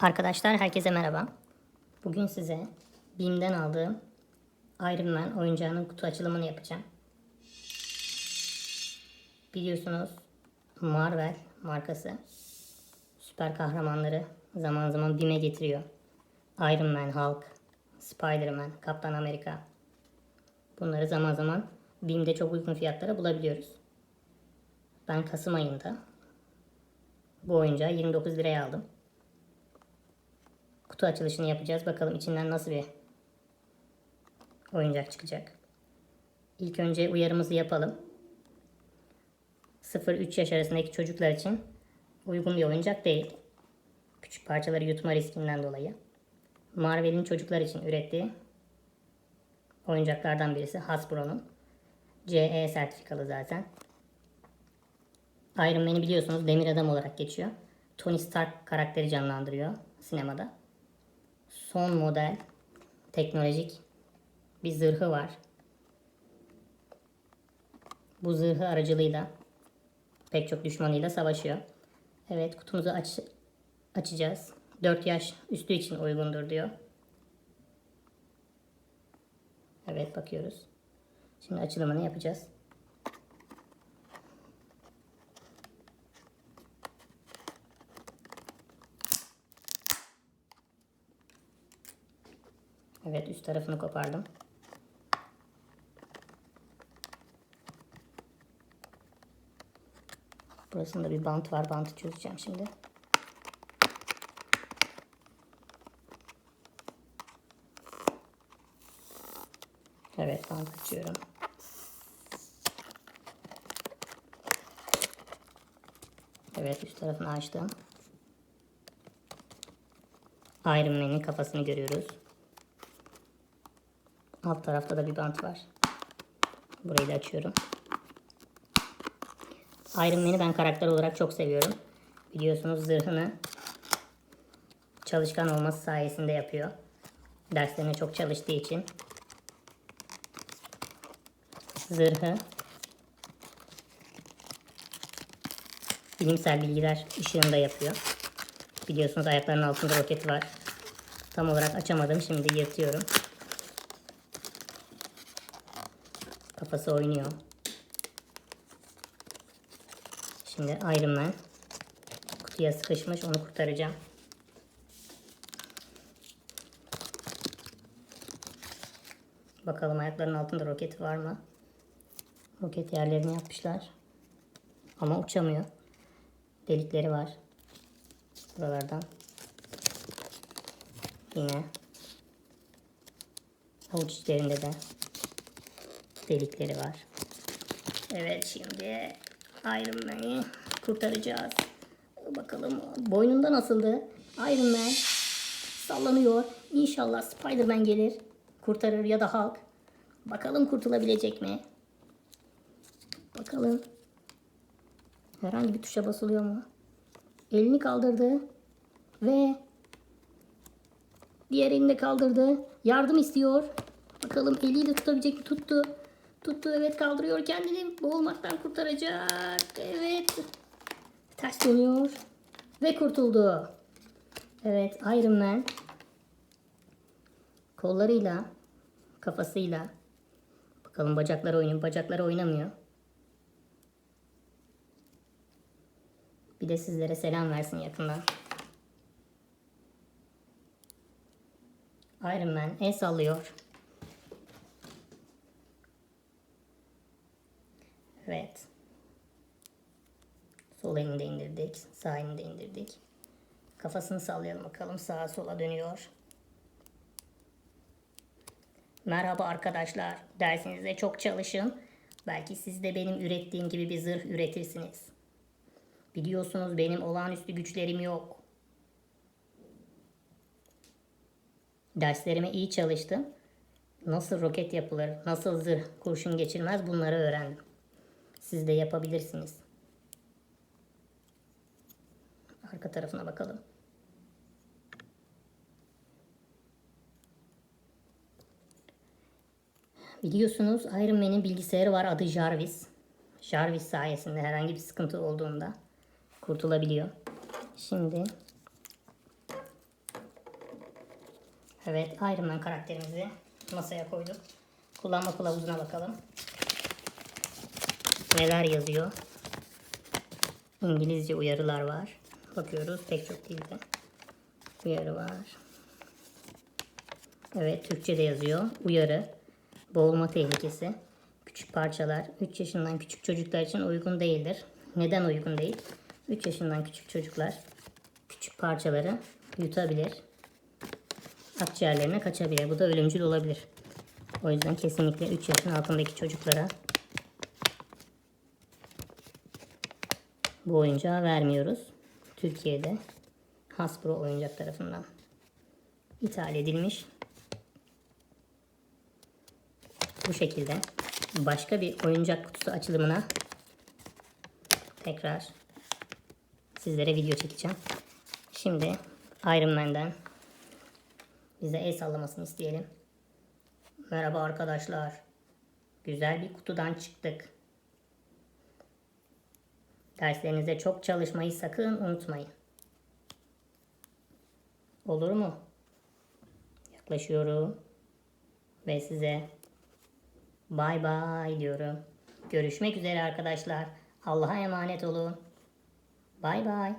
Arkadaşlar herkese merhaba. Bugün size BİM'den aldığım Iron Man oyuncağının kutu açılımını yapacağım. Biliyorsunuz Marvel markası süper kahramanları zaman zaman BİM'e getiriyor. Iron Man, Hulk, Spider-Man, Kaptan Amerika. Bunları zaman zaman BİM'de çok uygun fiyatlara bulabiliyoruz. Ben Kasım ayında bu oyuncağı 29 liraya aldım kutu açılışını yapacağız. Bakalım içinden nasıl bir oyuncak çıkacak. İlk önce uyarımızı yapalım. 0-3 yaş arasındaki çocuklar için uygun bir oyuncak değil. Küçük parçaları yutma riskinden dolayı. Marvel'in çocuklar için ürettiği oyuncaklardan birisi Hasbro'nun. CE sertifikalı zaten. Iron Man'i biliyorsunuz demir adam olarak geçiyor. Tony Stark karakteri canlandırıyor sinemada son model teknolojik bir zırhı var. Bu zırhı aracılığıyla pek çok düşmanıyla savaşıyor. Evet kutumuzu aç açacağız. 4 yaş üstü için uygundur diyor. Evet bakıyoruz. Şimdi açılımını yapacağız. Evet üst tarafını kopardım. Burasında bir bant var. Bantı çözeceğim şimdi. Evet bant açıyorum. Evet üst tarafını açtım. Iron Man'in kafasını görüyoruz. Alt tarafta da bir bant var. Burayı da açıyorum. Iron Man'i ben karakter olarak çok seviyorum. Biliyorsunuz zırhını çalışkan olması sayesinde yapıyor. Derslerine çok çalıştığı için. Zırhı bilimsel bilgiler ışığında yapıyor. Biliyorsunuz ayaklarının altında roketi var. Tam olarak açamadım. Şimdi yırtıyorum. Kafası oynuyor. Şimdi Iron Man kutuya sıkışmış. Onu kurtaracağım. Bakalım ayaklarının altında roket var mı? Roket yerlerini yapmışlar. Ama uçamıyor. Delikleri var. Buralardan. Yine. Avuç içlerinde de delikleri var. Evet şimdi Iron Man'i kurtaracağız. Bakalım boynunda nasıldı? Iron Man sallanıyor. İnşallah Spider-Man gelir. Kurtarır ya da Hulk. Bakalım kurtulabilecek mi? Bakalım. Herhangi bir tuşa basılıyor mu? Elini kaldırdı. Ve diğer elini de kaldırdı. Yardım istiyor. Bakalım eliyle tutabilecek mi? Tuttu. Tuttu evet kaldırıyor kendini. Boğulmaktan kurtaracak. Evet. Ters dönüyor. Ve kurtuldu. Evet Iron Man kollarıyla kafasıyla bakalım bacakları oynuyor. Bacakları oynamıyor. Bir de sizlere selam versin yakından. Iron Man el sallıyor. Evet. Sol elini indirdik. Sağ elini indirdik. Kafasını sallayalım bakalım. Sağa sola dönüyor. Merhaba arkadaşlar. Dersinize çok çalışın. Belki siz de benim ürettiğim gibi bir zırh üretirsiniz. Biliyorsunuz benim olağanüstü güçlerim yok. Derslerime iyi çalıştım. Nasıl roket yapılır, nasıl zırh kurşun geçirmez bunları öğrendim. Siz de yapabilirsiniz. Arka tarafına bakalım. Biliyorsunuz Iron Man'in bilgisayarı var adı Jarvis. Jarvis sayesinde herhangi bir sıkıntı olduğunda kurtulabiliyor. Şimdi Evet Iron Man karakterimizi masaya koyduk. Kullanma kılavuzuna bakalım. Neler yazıyor? İngilizce uyarılar var. Bakıyoruz pek çok dilde. Uyarı var. Evet Türkçe de yazıyor. Uyarı. Boğulma tehlikesi. Küçük parçalar 3 yaşından küçük çocuklar için uygun değildir. Neden uygun değil? 3 yaşından küçük çocuklar küçük parçaları yutabilir. Akciğerlerine kaçabilir. Bu da ölümcül olabilir. O yüzden kesinlikle 3 yaşın altındaki çocuklara bu oyuncağı vermiyoruz. Türkiye'de Hasbro oyuncak tarafından ithal edilmiş. Bu şekilde başka bir oyuncak kutusu açılımına tekrar sizlere video çekeceğim. Şimdi Iron Man'den bize el sallamasını isteyelim. Merhaba arkadaşlar. Güzel bir kutudan çıktık. Derslerinize çok çalışmayı sakın unutmayın. Olur mu? Yaklaşıyorum. Ve size bay bay diyorum. Görüşmek üzere arkadaşlar. Allah'a emanet olun. Bay bay.